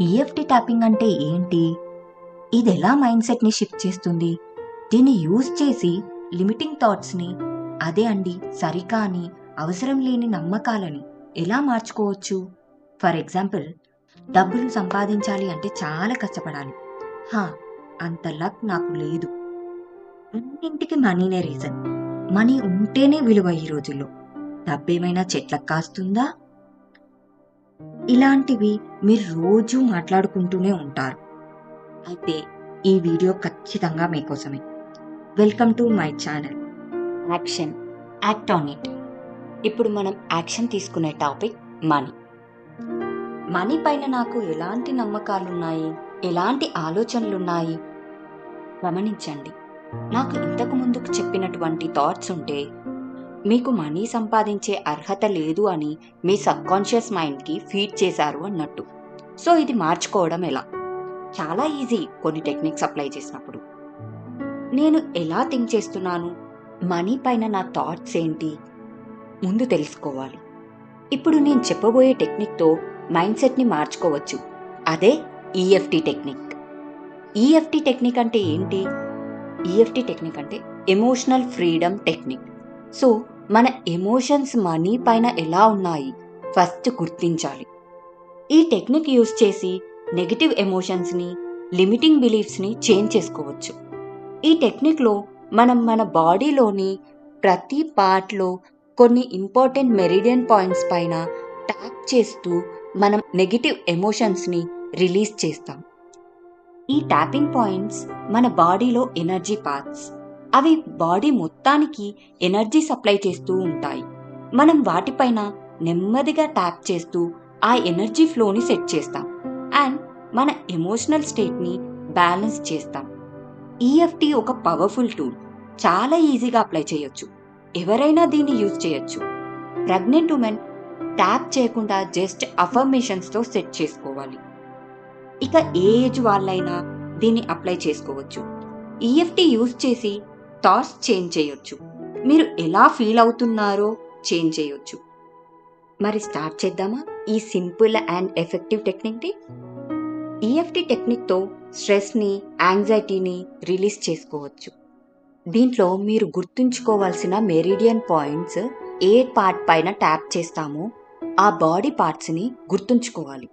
EFT tapping అంటే ఏంటి? ఇది ఎలా మైండ్ సెట్ని షిఫ్ట్ చేస్తుంది? దీన్ని యూజ్ చేసి లిమిటింగ్ థాట్స్ని అదే అండి సరికాని అవసరం లేని నమ్మకాలని ఎలా మార్చుకోవచ్చు? ఫర్ ఎగ్జాంపుల్ డబ్బులు సంపాదించాలి అంటే చాలా కష్టపడాలి. హా అంత లక్ నాకు లేదు. అన్నింటికి మనీనే రీజన్. మనీ ఉంటేనే విలువ ఈ రోజుల్లో. డబ్బేమైనా చెట్లకు కాస్తుందా? ఇలాంటివి మీరు రోజు మాట్లాడుకుంటూనే ఉంటారు. అయితే ఈ వీడియో ఖచ్చితంగా మీకోసమే. Welcome to my channel. Action. Act on it. ఇప్పుడు మనం యాక్షన్ తీసుకునే టాపిక్ మనీ. మనీ పైన నాకు ఎలాంటి నమ్మకాలున్నాయి? ఎలాంటి ఆలోచనలున్నాయి? గమనించండి. నాకు ఇంతకు ముందుకు చెప్పినటువంటి థాట్స్ ఉంటే మీకు మనీ సంపాదించే అర్హత లేదు అని మీ సబ్కాన్షియస్ మైండ్కి ఫీడ్ చేశారు అన్నట్టు. సో ఇది మార్చుకోవడం ఎలా? చాలా ఈజీ కొన్ని టెక్నిక్స్ అప్లై చేసినప్పుడు. నేను ఎలా థింక్ చేస్తున్నాను? మనీ పైన నా థాట్స్ ఏంటి? ముందు తెలుసుకోవాలి. ఇప్పుడు నేను చెప్పబోయే టెక్నిక్తో మైండ్ సెట్ని మార్చుకోవచ్చు. అదే ఈఎఫ్టీ టెక్నిక్. ఈఎఫ్టీ టెక్నిక్ అంటే ఏంటి? ఈఎఫ్టీ టెక్నిక్ అంటే ఎమోషనల్ ఫ్రీడమ్ టెక్నిక్. సో మన ఎమోషన్స్ మనీ పైన ఎలా ఉన్నాయి? ఫస్ట్ గుర్తించాలి. ఈ టెక్నిక్ యూస్ చేసి నెగిటివ్ ఎమోషన్స్ని లిమిటింగ్ బిలీఫ్స్ని చేంజ్ చేసుకోవచ్చు. ఈ టెక్నిక్లో మనం మన బాడీలోని ప్రతి పార్ట్లో కొన్ని ఇంపార్టెంట్ మెరిడియన్ పాయింట్స్ పైన ట్యాప్ చేస్తూ మనం నెగిటివ్ ఎమోషన్స్ని రిలీజ్ చేస్తాం. ఈ ట్యాపింగ్ పాయింట్స్ మన బాడీలో ఎనర్జీ పార్ట్స్ అవి బాడీ మొత్తానికి ఎనర్జీ సప్లై చేస్తూ ఉంటాయి. మనం వాటిపైన నెమ్మదిగా ట్యాప్ చేస్తూ ఆ ఎనర్జీ ఫ్లోని సెట్ చేస్తాం. అండ్ మన ఎమోషనల్ స్టేట్ని బ్యాలెన్స్ చేస్తాం. ఈఎఫ్టీ ఒక పవర్ఫుల్ టూల్. చాలా ఈజీగా అప్లై చేయొచ్చు. ఎవరైనా దీన్ని యూజ్ చేయొచ్చు. ప్రెగ్నెంట్ ఉమెన్ ట్యాప్ చేయకుండా జస్ట్ అఫర్మేషన్స్తో సెట్ చేసుకోవాలి. ఇక ఏ ఏజ్ వాళ్ళైనా దీన్ని అప్లై చేసుకోవచ్చు. ఈఎఫ్టీ యూజ్ చేసి థాట్స్ చేంజ్ చేయొచ్చు. మీరు ఎలా ఫీల్ అవుతున్నారో చేంజ్ చేయొచ్చు. మరి స్టార్ట్ చేద్దామా? ఈ సింపుల్ అండ్ ఎఫెక్టివ్ టెక్నిక్ని ఈఎఫ్టి టెక్నిక్తో స్ట్రెస్ని యాంగ్జైటీని రిలీజ్ చేసుకోవచ్చు. దీంట్లో మీరు గుర్తుంచుకోవాల్సిన మెరిడియన్ పాయింట్స్ ఏ పార్ట్ పైన ట్యాప్ చేస్తామో ఆ బాడీ పార్ట్స్ని గుర్తుంచుకోవాలి.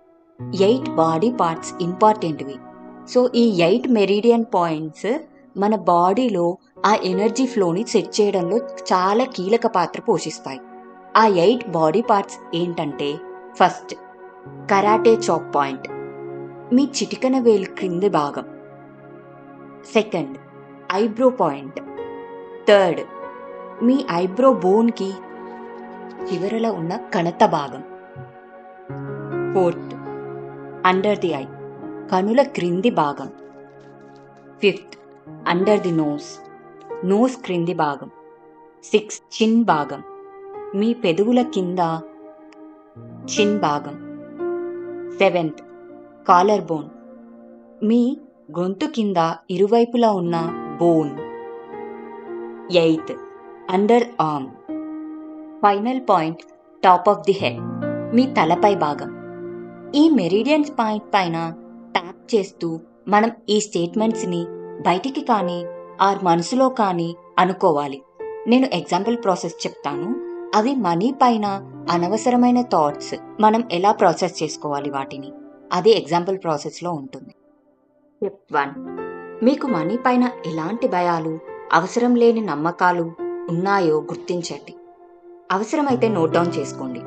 ఎయిట్ బాడీ పార్ట్స్ ఇంపార్టెంట్వి. సో ఈ ఎయిట్ మెరిడియన్ పాయింట్స్ మన బాడీలో ఆ ఎనర్జీ ఫ్లోని సెట్ చేయడంలో చాలా కీలక పాత్ర పోషిస్తాయి. ఆ ఎయిట్ బాడీ పార్ట్స్ ఏంటంటే ఫస్ట్ కరాటే చాక్ పాయింట్ మీ చిటికన వేలు క్రింది భాగం. Second eyebrow point. థర్డ్ మీ ఐబ్రో బోన్కి చివరలో ఉన్న కణత భాగం. ఫోర్త్ అండర్ ది ఐ కనుల క్రింది భాగం. Fifth under the nose. Nose క్రింది భాగం. సిక్స్ చిన్ భాగం. మీ పెదవుల కింద చిన్ భాగం. Seventh collar bone. మీ గొంతు కింద ఇరువైపులా ఉన్న bone. Eighth under arm. Final point top of the head. మీ తలపై భాగం. ఈ మెరిడియన్స్ పాయింట్ పైన ట్యాప్ చేస్తూ మనం ఈ స్టేట్మెంట్స్ని బయటికి కానీ ఆర్ మనసులో కానీ అనుకోవాలి. నేను ఎగ్జాంపుల్ ప్రాసెస్ చెప్తాను. అవి మనీ పైన అనవసరమైన థాట్స్ మనం ఎలా ప్రాసెస్ చేసుకోవాలి వాటిని? అది ఎగ్జాంపుల్ ప్రాసెస్లో ఉంటుంది. Step one. మీకు మనీ పైన ఎలాంటి భయాలు అవసరం లేని నమ్మకాలు ఉన్నాయో గుర్తించండి. అవసరమైతే నోట్ డౌన్ చేసుకోండి.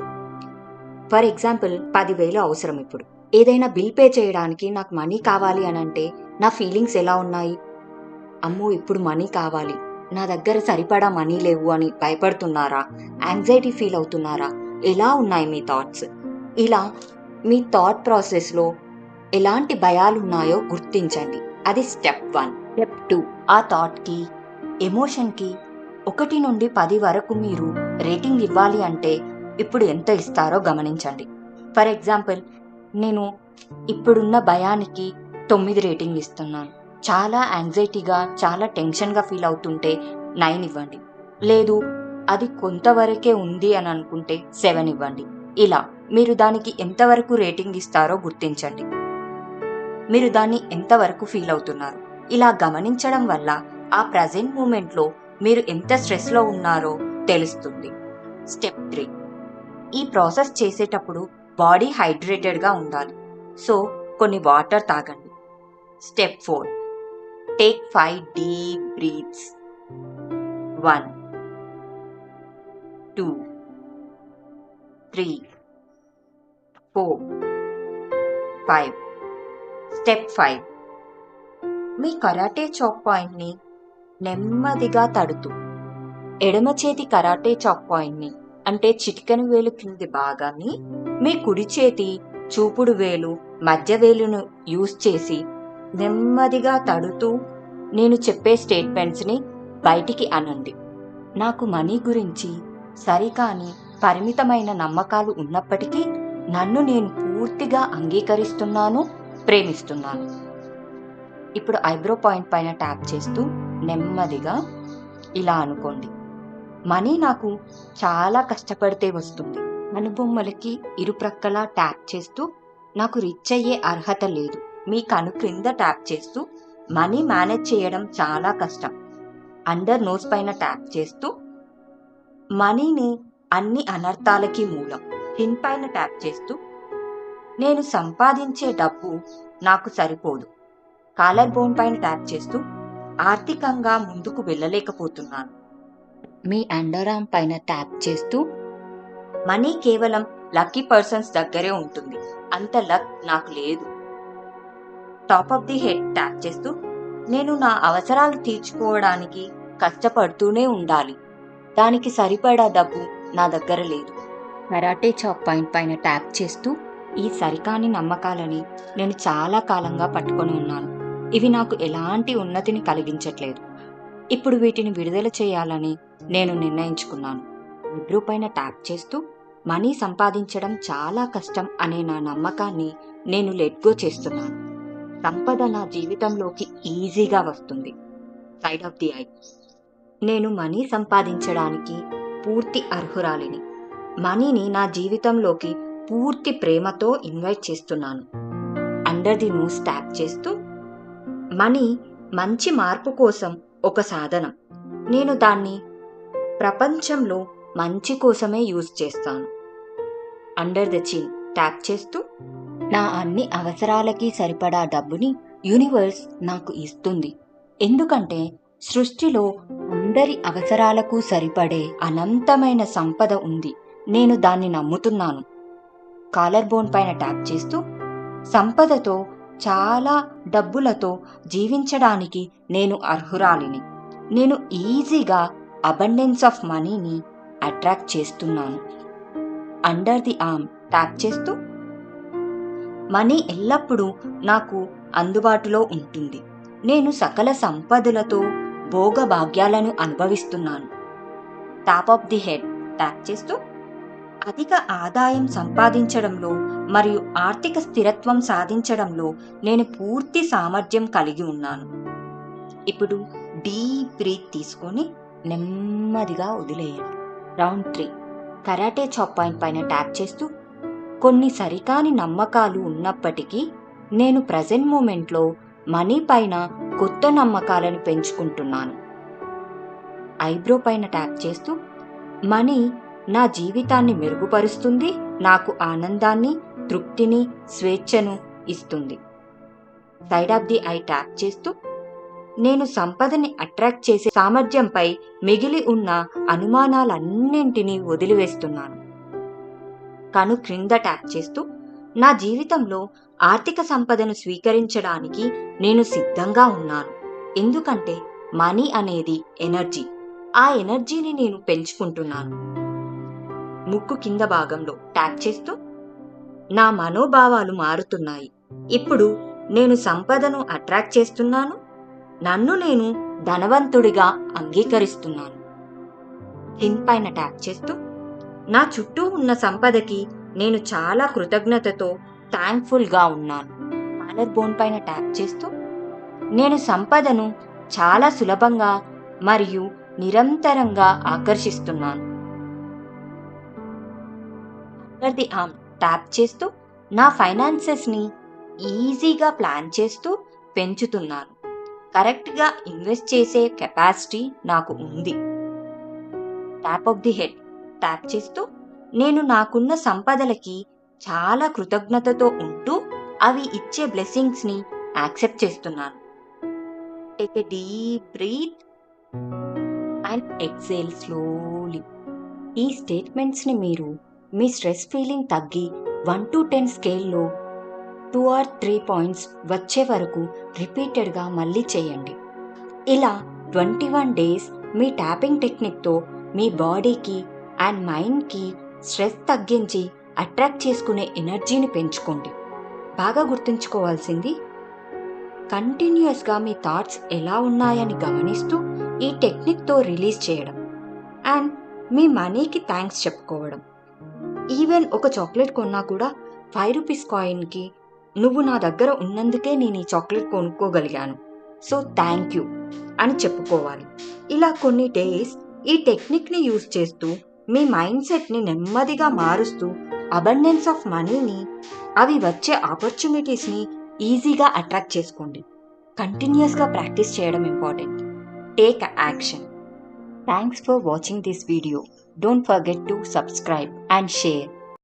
ఫర్ ఎగ్జాంపుల్ పదివేలు అవసరం ఇప్పుడు. ఏదైనా బిల్ పే చేయడానికి నాకు మనీ కావాలి అని అంటే నా ఫీలింగ్స్ ఎలా ఉన్నాయి? అమ్మో ఇప్పుడు మనీ కావాలి. నా దగ్గర సరిపడా మనీ లేవు అని భయపడుతున్నారా? యాంగ్జైటీ ఫీల్ అవుతున్నారా? ఎలా ఉన్నాయి మీ థాట్స్? ఇలా మీ థాట్ ప్రాసెస్లో ఎలాంటి భయాలు ఉన్నాయో గుర్తించండి. అది స్టెప్ వన్. Step two. ఆ థాట్కి ఎమోషన్కి ఒకటి నుండి పది వరకు మీరు రేటింగ్ ఇవ్వాలి అంటే ఇప్పుడు ఎంత ఇస్తారో గమనించండి. ఫర్ ఎగ్జాంపుల్ నేను ఇప్పుడున్న భయానికి తొమ్మిది రేటింగ్ ఇస్తున్నాను. చాలా యాంగ్జైటీగా చాలా టెన్షన్గా ఫీల్ అవుతుంటే నైన్ ఇవ్వండి. లేదు అది కొంతవరకే ఉంది అని అనుకుంటే సెవెన్ ఇవ్వండి. ఇలా మీరు దానికి ఎంతవరకు రేటింగ్ ఇస్తారో గుర్తించండి. మీరు దాన్ని ఎంతవరకు ఫీల్ అవుతున్నారు? ఇలా గమనించడం వల్ల ఆ ప్రజెంట్ మూమెంట్లో మీరు ఎంత స్ట్రెస్లో ఉన్నారో తెలుస్తుంది. స్టెప్ త్రీ ఈ ప్రాసెస్ చేసేటప్పుడు బాడీ హైడ్రేటెడ్గా ఉండాలి. సో కొన్ని వాటర్ తాగండి. Step four take five deep breaths one two three four five step five మీ కరాటే చాక్ పాయింట్ని నెమ్మదిగా తడుతూ ఎడమ చేతి కరాటే చాక్ పాయింట్ని అంటే చిటికెన వేలు కింది భాగాన్ని మీ కుడి చేతి చూపుడు వేలు మధ్య వేలును యూజ్ చేసి నెమ్మదిగా తడుతూ నేను చెప్పే స్టేట్మెంట్స్ని బయటికి అనండి నాకు మనీ గురించి సరికాని పరిమితమైన నమ్మకాలు ఉన్నప్పటికీ నన్ను నేను పూర్తిగా అంగీకరిస్తున్నాను ప్రేమిస్తున్నాను. ఇప్పుడు ఐబ్రో పాయింట్ పైన ట్యాప్ చేస్తూ నెమ్మదిగా ఇలా అనుకోండి. మనీ నాకు చాలా కష్టపడితే వస్తుంది. అనుబొమ్మలకి ఇరుప్రక్కలా ట్యాప్ చేస్తూ నాకు రిచ్ అయ్యే అర్హత లేదు. మీ కను క్రింద ట్యాప్ చేస్తూ మనీ మేనేజ్ చేయడం చాలా కష్టం. అండర్ నోస్ పైన ట్యాప్ చేస్తూ మనీని అన్ని అనర్థాలకి మూలం. పిన్ పైన ట్యాప్ చేస్తూ నేను సంపాదించే డబ్బు నాకు సరిపోదు. కాలర్ బోన్ పైన ట్యాప్ చేస్తూ ఆర్థికంగా ముందుకు వెళ్ళలేకపోతున్నాను. మీ అండర్ ఆర్మ్ పైన ట్యాప్ చేస్తూ మనీ కేవలం లక్కీ పర్సన్స్ దగ్గరే ఉంటుంది. అంత లక్ నాకు లేదు. Top of the head tap చేస్తూ నేను నా అవసరాలు తీర్చుకోవడానికి కష్టపడుతూనే ఉండాలి. దానికి సరిపడా డబ్బు నా దగ్గర లేదు. కరాటే చాప్ పాయింట్ పైన ట్యాప్ చేస్తూ ఈ సరికాని నమ్మకాలని నేను చాలా కాలంగా పట్టుకొని ఉన్నాను. ఇవి నాకు ఎలాంటి ఉన్నతిని కలిగించట్లేదు. ఇప్పుడు వీటిని విడుదల చేయాలని నేను నిర్ణయించుకున్నాను. నిద్ర పైన ట్యాప్ చేస్తూ మనీ సంపాదించడం చాలా కష్టం అనే నా నమ్మకాన్ని నేను లెట్గో చేస్తున్నాను. సంపద నా జీవితంలోకి ఈజీగా వస్తుంది. సైడ్ ఆఫ్ ది ఐ నేను మనీ సంపాదించడానికి పూర్తి అర్హురాలిని. మనీని నా జీవితంలోకి పూర్తి ప్రేమతో ఇన్వైట్ చేస్తున్నాను. అండర్ ది న్యూస్ ట్యాప్ చేస్తూ మనీ మంచి మార్పు కోసం ఒక సాధనం. నేను దాన్ని ప్రపంచంలో మంచి కోసమే యూజ్ చేస్తాను. అండర్ ద చిన్ ట్యాప్ చేస్తూ నా అన్ని అవసరాలకి సరిపడా డబ్బుని యూనివర్స్ నాకు ఇస్తుంది. ఎందుకంటే సృష్టిలో అందరి అవసరాలకు సరిపడే అనంతమైన సంపద ఉంది. నేను దాన్ని నమ్ముతున్నాను. కాలర్ బోన్ పైన ట్యాప్ చేస్తూ సంపదతో చాలా డబ్బులతో జీవించడానికి నేను అర్హురాలిని. నేను ఈజీగా అబండెన్స్ ఆఫ్ మనీని అట్రాక్ట్ చేస్తున్నాను. అండర్ ది ఆర్మ్ ట్యాప్ చేస్తూ మనీ ఎల్లప్పుడూ నాకు అందుబాటులో ఉంటుంది. నేను సకల సంపదలతో భోగ భాగ్యాలను అనుభవిస్తున్నాను. Top of the head tap చేస్తూ అధిక ఆదాయం సంపాదించడంలో మరియు ఆర్థిక స్థిరత్వం సాధించడంలో నేను పూర్తి సామర్థ్యం కలిగి ఉన్నాను. ఇప్పుడు డీప్ బ్రీత్ తీసుకొని నెమ్మదిగా వదిలేయండి round three. Karate chop point పైన ట్యాప్ చేస్తూ కొన్ని సరికాని నమ్మకాలు ఉన్నప్పటికీ నేను ప్రజెంట్ మూమెంట్లో మనీ పైన కొత్త నమ్మకాలను పెంచుకుంటున్నాను. ఐబ్రో పైన ట్యాప్ చేస్తూ మనీ నా జీవితాన్ని మెరుగుపరుస్తుంది నాకు ఆనందాన్ని తృప్తిని స్వేచ్ఛను ఇస్తుంది. Side of the eye tap చేస్తూ నేను సంపదని అట్రాక్ట్ చేసే సామర్థ్యంపై మిగిలి ఉన్న అనుమానాలన్నింటినీ వదిలివేస్తున్నాను. కను క్రింద ట్యాప్ చేస్తూ నా జీవితంలో ఆర్థిక సంపదను స్వీకరించడానికి నేను సిద్ధంగా ఉన్నాను. ఎందుకంటే మనీ అనేది ఎనర్జీ. ఆ ఎనర్జీని నేను పెంచుకుంటున్నాను. ముక్కు కింద భాగంలో ట్యాప్ చేస్తూ నా మనోభావాలు మారుతున్నాయి. ఇప్పుడు నేను సంపదను అట్రాక్ట్ చేస్తున్నాను. నన్ను నేను ధనవంతుడిగా అంగీకరిస్తున్నాను. హిన్ పైన ట్యాప్ చేస్తూ నా చుట్టూ ఉన్న సంపదకి నేను చాలా కృతజ్ఞతతో థ్యాంక్ఫుల్గా ఉన్నాను. కాలర్ బోన్ పైన ట్యాప్ చేస్తూ నేను సంపదను చాలా సులభంగా మరియు నిరంతరంగా ఆకర్షిస్తున్నాను. అండర్ ది ఆర్మ్ ట్యాప్ చేస్తూ నా ఫైనాన్సెస్ని ఈజీగా ప్లాన్ చేస్తూ పెంచుతున్నాను. కరెక్ట్గా ఇన్వెస్ట్ చేసే కెపాసిటీ నాకు ఉంది. Tap of the head tap చేస్తూ నేను నాకున్న సంపదలకి చాలా కృతజ్ఞతతో ఉంటూ అవి ఇచ్చే బ్లెస్సింగ్స్ని యాక్సెప్ట్ చేస్తున్నాను. Take a deep breath and exhale slowly ఈ స్టేట్మెంట్స్ని మీరు మీ స్ట్రెస్ ఫీలింగ్ తగ్గి వన్ టు టెన్ స్కేల్లో టూ ఆర్ త్రీ పాయింట్స్ వచ్చే వరకు రిపీటెడ్గా మళ్ళీ చేయండి. ఇలా ట్వంటీ వన్ డేస్ మీ ట్యాపింగ్ టెక్నిక్తో మీ బాడీకి అండ్ మైండ్కి స్ట్రెస్ తగ్గించి అట్రాక్ట్ చేసుకునే ఎనర్జీని పెంచుకోండి. బాగా గుర్తుంచుకోవాల్సింది కంటిన్యూస్గా మీ థాట్స్ ఎలా ఉన్నాయని గమనిస్తూ ఈ టెక్నిక్తో రిలీజ్ చేయడం అండ్ మీ మనీకి థ్యాంక్స్ చెప్పుకోవడం. ఈవెన్ ఒక చాక్లెట్ కొన్నా కూడా ఫైవ్ రూపీస్ కాయిన్కి నువ్వు నా దగ్గర ఉన్నందుకే నేను ఈ చాక్లెట్ కొనుక్కోగలిగాను. సో థ్యాంక్ యూ అని చెప్పుకోవాలి. ఇలా కొన్ని డేస్ ఈ టెక్నిక్ని యూజ్ చేస్తూ మీ మైండ్ సెట్ని నెమ్మదిగా మారుస్తూ అబండెన్స్ ఆఫ్ మనీని అవి వచ్చే ఆపర్చునిటీస్ని ఈజీగా అట్రాక్ట్ చేసుకోండి. కంటిన్యూస్గా ప్రాక్టీస్ చేయడం important take action thanks for watching this video don't forget to subscribe and share